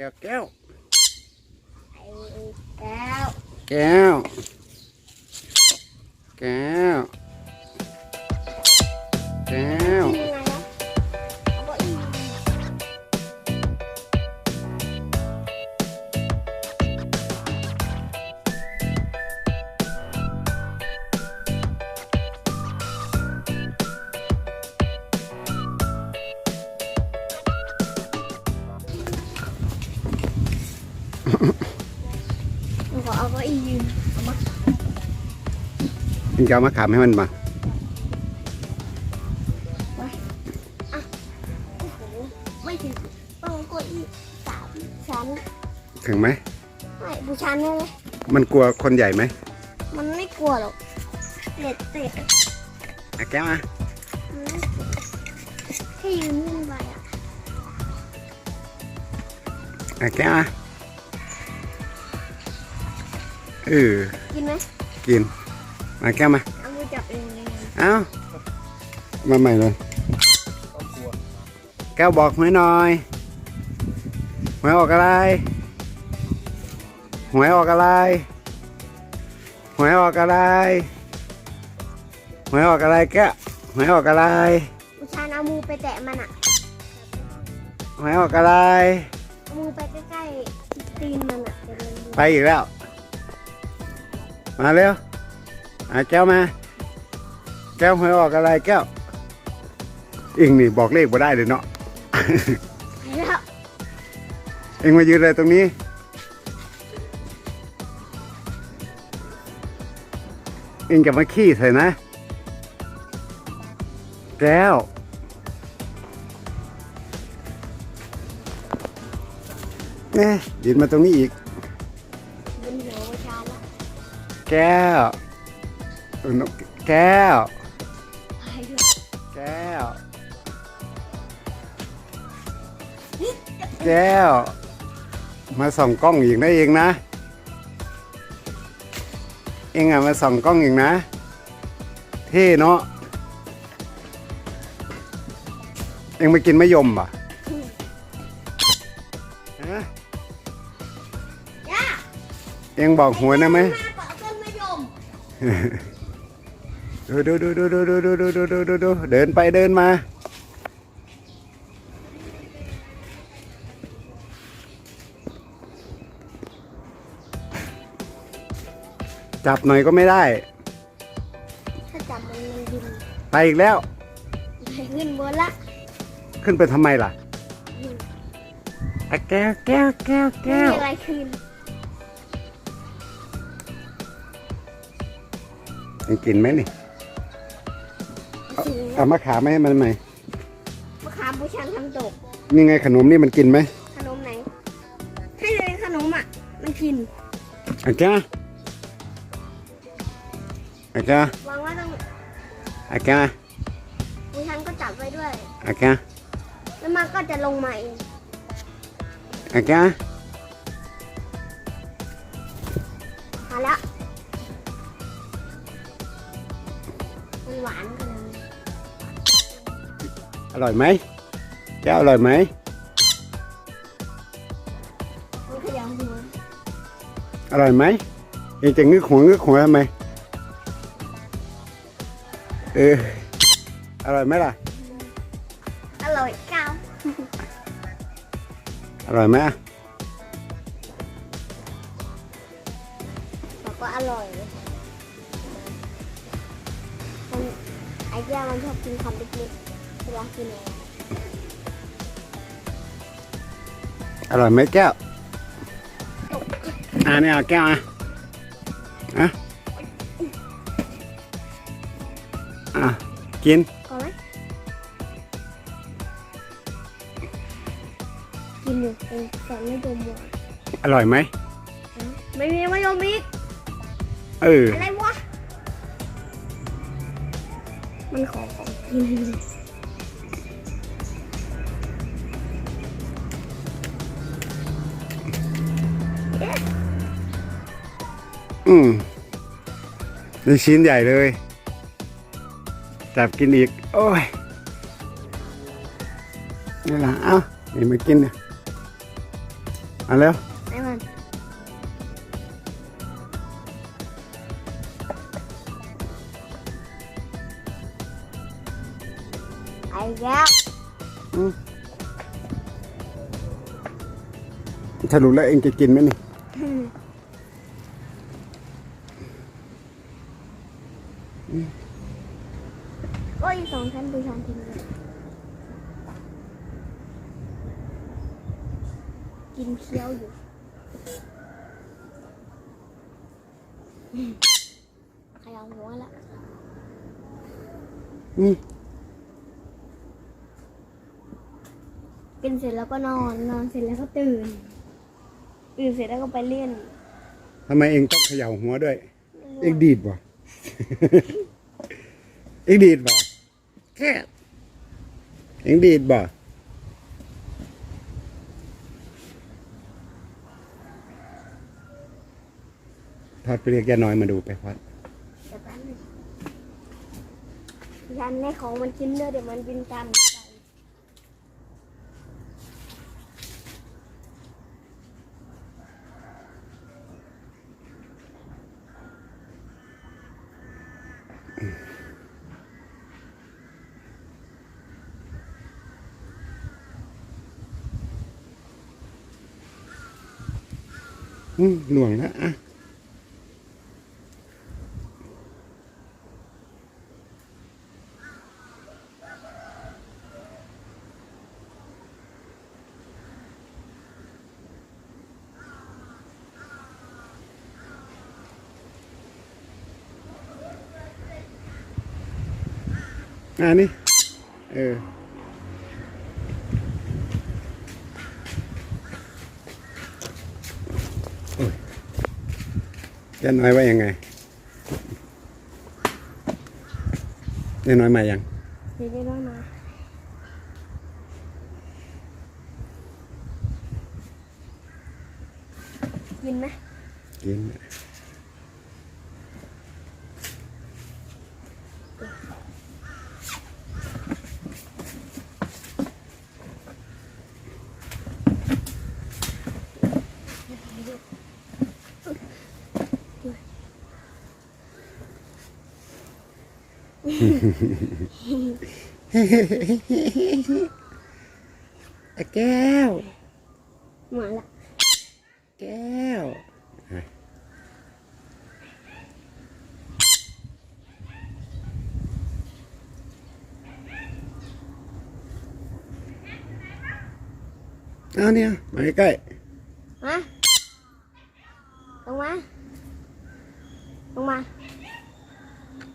ก้วแก้วไอ้แก้ว แก้ว แก้ว แก้ว ขอเอาเก็อียืนเอามามึงจะเอามาขามให้มันมาโอ้โหไม่ถึงต้องเก็อีสามชั้นถึงไหม ไม่บูชันได้ไหมมันกลัวคนใหญ่ไหมมันไม่กลัวหรอกเด็ดเตะอะแก้วอะมันไม่กลัวแค่ยืนนิ่งไปอะ อะแก้วอะ เออกินไหมกิน มาแก้วมา เอามือจับเองเลยเอ้า มาใหม่เลย แก้วบอกหวยหน่อยหวยออกอะไรหวยออกอะไรหวยออกอะไรหวยออกอะไรแก้วหวยออกอะไรบูชันเอามือไปแตะมันอะหวยออกอะไรเอามือไปใกล้ๆตีนมันอะจะเดินดูไปอีกแล้ว มาเร็วอะแก้วมา แก้วหวยออกอะไรแก้วอิงนี่บอกเลขบ่ได้เลยเนาะ เอ็งมายืนเลยตรงนี้ เอ็งจะมาขี้ใส่นะ แก้วแน่ยืนมาตรงนี้อีก แก้วเออนกแก้วไปด้วยแก้ว แก้ว มาส่องกล้องอีกนะเองนะ เองอะมาส่องกล้องอีกนะ เท่เนาะ เองมากินมะยมป่ะฮะย่าเองบอกหวยนะไหม ดูดูดูดูดูดูดูดูดูดูดูเดินไปเดินมา จับหน่อยก็ไม่ได้ ถ้าจับมันมันบินไปอีกแล้ว ไปขึ้นบนละขึ้นไปทำไมล่ะอะแก้วแก้วแก้ว ไม่แก้วมีอะไรคืน ยังกินไหมนี่เอาจริงเอามาขาไม่ให้มันไหมมะขามบูชันทำตก นี่ไงขนมนี่มันกินไหมขนมไหน ให้เลยขนมอะ มันกินอะแก้วอะแก้ววางไว้ตรงอะแก้วบูชันก็จับไว้ด้วยอะแก้วแล้วมันก็จะลงมาเองอะแก้วมาแล้วมั หวานขนาดนี้อร่อยไหมแก้วอร่อยไหมมันขยับหัวอร่อยไหมเองจะงึกหัวงึกหัวทำไมเอออร่อยไหมล่ะ อร่อยก้าวอร่อยไหมอะบอกว่าอร่อย ไอ้แก้วมันชอบกินคำเล็กๆเวลากินอะไรอร่อยไหมแก้ว อ่าเนี่ยเอาแก้วอะอะอะกินก่อนไหมกินอยู่เองสอนไม่ดมหวานอร่อยไหมไม่มีมะยมอีกเออ อะไรวะ มันขอของกินอืมนี่ชิ้นใหญ่เลย จับกินอีก โอ้ยนี่ล่ะเอ้านี่มากินนะมาแล้ว สรุปแล้วเองจะกินไหมนี่โอ้ยสองชั้นดูชั้นทิ้งเลยกินเคี้ยวอยู่ใครเอาหัวละอืม กินเสร็จแล้วก็นอน นอนเสร็จแล้วก็ตื่น ตื่นเสร็จแล้วก็ไปเล่น ทำไมเองต้องเขย่าหัวด้วย เองดีดบ่ เองดีดบ่แค่เองดีดบ่พอดไปเรียกยาน้อยมาดูไปพอดเดี๋ยวแป๊บนึงยันในของมันกินเนื้อเดี๋ยวมันบินตาม หน่วงแล้วอะอ่านี่เออ ยาน้อยว่ายังไงยาน้อยมายังเดี๋ยวได้น้อยมากินไหมกิน แก้วหมาละ แก้ว เอาเนี่ย มาใกล้มาลงมา ลงมา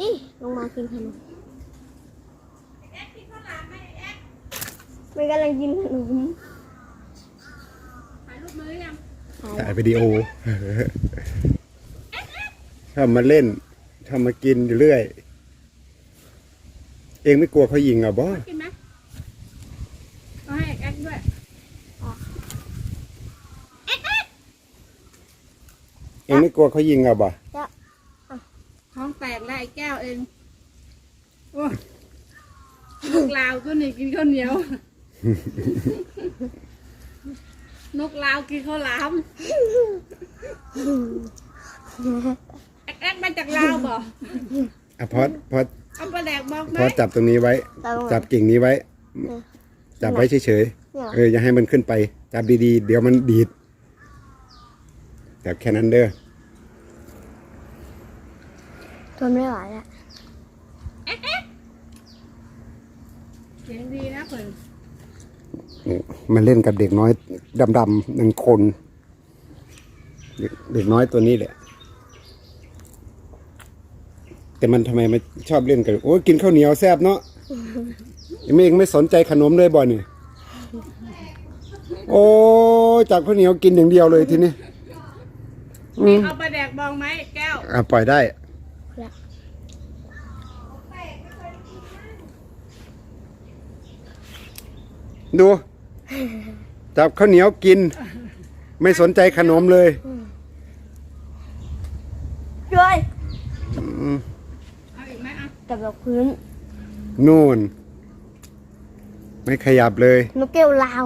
นี่ ลงมากินขนมมัน กำลังกินขนมถ่ายรูปมือยังๆถ่ายวิดีโอชอบมาเล่นชอบมากินอยู่เรื่อย เองไม่กลัวเขายิงเหรอะบอสกินไหมเอาให้แอ๊กด้วยเองไม่กลัวเขายิงเหรอะบอสท้องแตกแล้วไอ้แก้วเองโอ้ยนกลาวตัวนี้กินข้าวเหนียว นกลาวกินข้าวหลามแอ๊กแอ๊กมาจากลาวบ่อะพอดพอดเอาปลาแดกบอกไหมพอดจับตรงนี้ไว้ตรงไหนจับกิ่งนี้ไว้เออจับไว้เฉยเนี่ยๆเอออย่าให้มันขึ้นไป จับดีๆ เดี๋ยวมันดีดจับแค่นั้นเด้อทนไม่ไหวแล้วเสียงดีนะเพิ่นนี่ มันเล่นกับเด็กน้อยดำๆหนึ่งคนเด็กเด็กน้อยตัวนี้แหละ แต่มันทำไมมันชอบเล่นกันโอ้ยกินข้าวเหนียวแซ่บเนาะยังไม่เองไม่สนใจขนมเลยบ่เนี่ยโอ้ยจับข้าวเหนียวกินอย่างเดียวเลยทีนี้อืมเอาปลาแดกบองไหมไอ้แก้วอะปล่อยได้ ดู จับข้าวเหนียวกิน ไม่สนใจขนมเลยช่วยอืมเอาอีกไหมอะกับดอกพื้นนู่น ไม่ขยับเลย นกแก้วลาว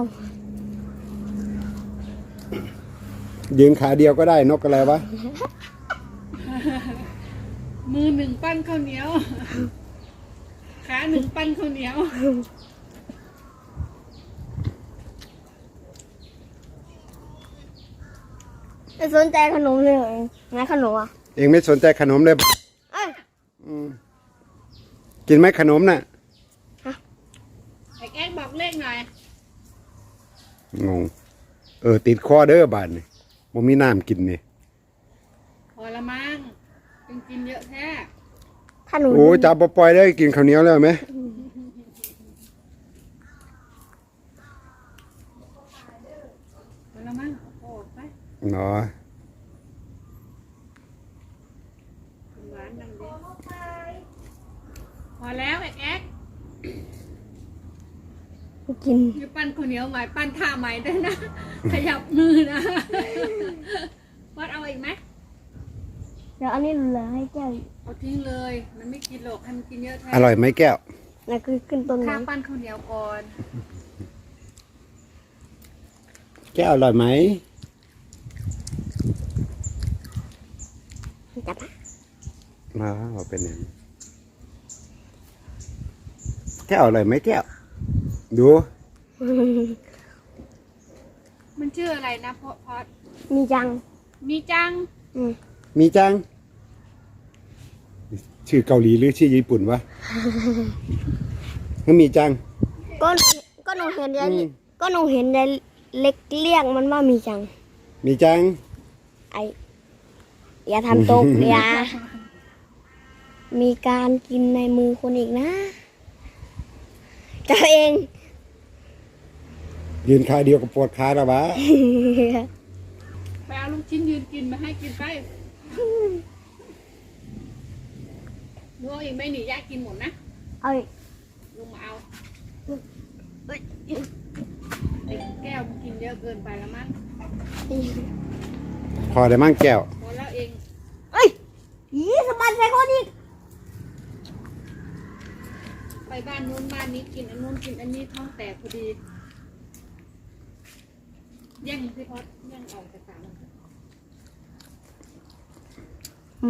นยืนขาเดียวก็ได้นกอะไรวะ มือหนึ่งปั้นข้าวเหนียว ขาหนึ่งปั้นข้าวเหนียว จะสนใจขนมเลยเหรอไหนขนมอะเองไม่สนใจขนมเลยเอ้ยอืมกินไหมขนมน่ะ ไอ้แก้งบอกเลขหน่อย งง เออ ติดคอเด้อบาดนี่ผมมีน้ำกินนี่ พอละมั้งเป็นกินเยอะแท้ขนมโอ้จับบ่ปล่อยได้กินข้าวเหนียวแล้วไหมพอละมั้งโอ้ไป เนาะกินหวานนังเดียวพอแล้วไอ้แอ๊กกินอย่าปั้นข้าวเหนียวใหม่ปั้นท่าใหม่ด้วยนะ ขยับมือนะวัดเอาอีกไหมเดี๋ยวอันนี้เหลือให้แก้วอีกเอาทิ้งเลย มันไม่กินหรอกให้มันกินเยอะแท้อร่อยไหมแก้วนั่นคือขึ้นต้นข้าไม้ปั้นข้าวเหนียวก่อน แก้วอร่อยไหม จับมาเอาเป็นอย่างนี้แก้วอร่อยไหมแก้ว ดู มันชื่ออะไรนะพอพอดมีจัง มีจัง อืมมีจัง ชื่อเกาหลีหรือชื่อญี่ปุ่นวะ ก็มีจัง ก็ก็หนูเห็นยายอืม ก็หนูเห็นยายเล็กเรียกมันว่ามีจัง มีจัง ไอ อย่าทำตกอย่ามีการกินในมือคนอีกนะเจ้าเองยืนขาเดียวกับปวดขาแล้ววะไปเอาลูกชิ้นยืนกินมาให้กินไปนัวอีกไหม่หนียากกินหมดนะเอาอีกลุงมาเอาไอ้แก้วมันกินเยอะเกินไปแล้วมั้งพอได้มั่งแก้ว พอแล้วเอง เอ้ยยี่สบันใส่คนอีก ไปบ้านนู้นบ้านนี้กินอันนู้นกินอันนี้ท้องแตกพอดีแย่งพี่พอดแย่งออกจากสาม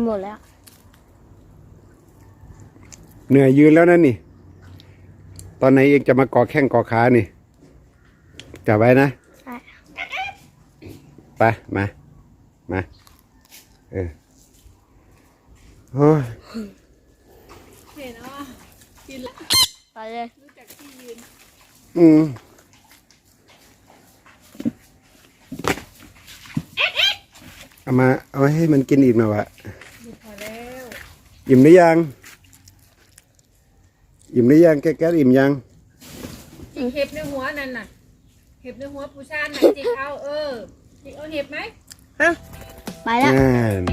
หมดแล้ว เหนื่อยยืนแล้วนั่นนี่ ตอนไหนเองจะมาก่อแข้งก่อขานี่จับไว้นะใช่ไปมา มา เออโอ้ย เห็นเนาะกินแล้ว ไปเลยรู้จักที่ยืน อืมเอามา เอาให้มันกินอีกหน่อยวะดูพอแล้วอิ่มหรือยัง อิ่มหรือยังแก๊กๆอิ่มยัง จิกเห็บในหัวนั่นน่ะ เห็บในหัวปูชานน่ะจิกเอาเออจิกเอาเห็บไหมฮะไปแล้วนั่น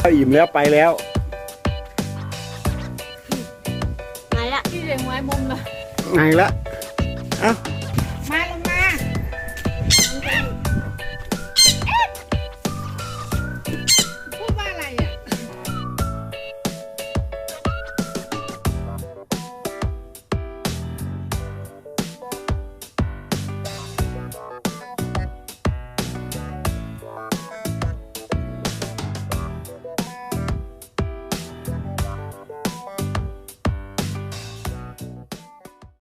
ถ้าอิ่มแล้วไปแล้ว เสียงไว้มุมเลยไงละเอ้า